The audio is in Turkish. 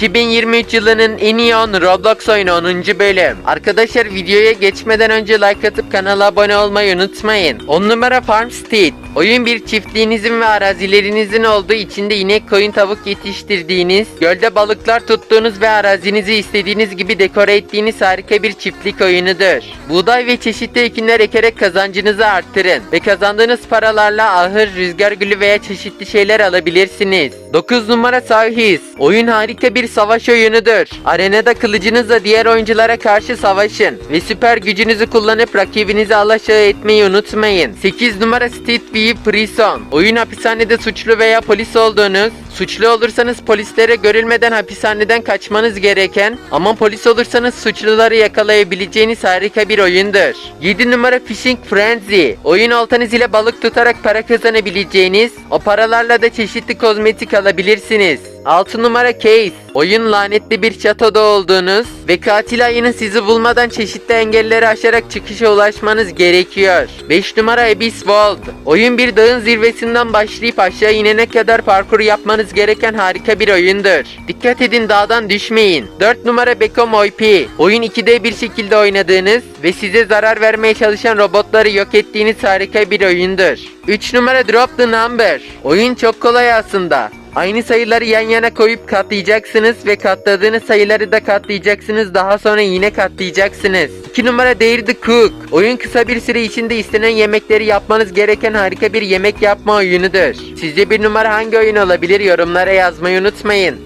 2023 yılının en iyi 10 Roblox oyunu 10. bölüm. Arkadaşlar videoya geçmeden önce like atıp kanala abone olmayı unutmayın. 10 numara Farmstead. Oyun bir çiftliğinizin ve arazilerinizin olduğu içinde inek koyun tavuk yetiştirdiğiniz, gölde balıklar tuttuğunuz ve arazinizi istediğiniz gibi dekore ettiğiniz harika bir çiftlik oyunudur. Buğday ve çeşitli ekinler ekerek kazancınızı arttırın ve kazandığınız paralarla ahır, rüzgar gülü veya çeşitli şeyler alabilirsiniz. 9 numara Sahis. Oyun harika bir savaş oyunudur. Arenada kılıcınızla diğer oyunculara karşı savaşın ve süper gücünüzü kullanıp rakibinizi alaşağı etmeyi unutmayın. 8 numara State V Prison. Oyun hapishanede suçlu veya polis olduğunuz, suçlu olursanız polislere görülmeden hapishaneden kaçmanız gereken ama polis olursanız suçluları yakalayabileceğiniz harika bir oyundur. 7 numara Fishing Frenzy. Oyun oltanız ile balık tutarak para kazanabileceğiniz, o paralarla da çeşitli kozmetik alabilirsiniz. 6 numara Case. Oyun lanetli bir şatoda olduğunuz ve katil ayının sizi bulmadan çeşitli engelleri aşarak çıkışa ulaşmanız gerekiyor. 5 numara Abyss World. Oyun bir dağın zirvesinden başlayıp aşağı inene kadar parkur yapmanız gereken harika bir oyundur. Dikkat edin dağdan düşmeyin. 4 numara Becom OP. Oyun 2D bir şekilde oynadığınız ve size zarar vermeye çalışan robotları yok ettiğiniz harika bir oyundur. 3 numara Drop the Number. Oyun çok kolay aslında. Aynı sayıları yan yana koyup katlayacaksınız ve katladığınız sayıları da katlayacaksınız daha sonra yine katlayacaksınız. 2 numara Dare the Cook. Oyun kısa bir süre içinde istenen yemekleri yapmanız gereken harika bir yemek yapma oyunudur. Sizce bir numara hangi oyun olabilir yorumlara yazmayı unutmayın.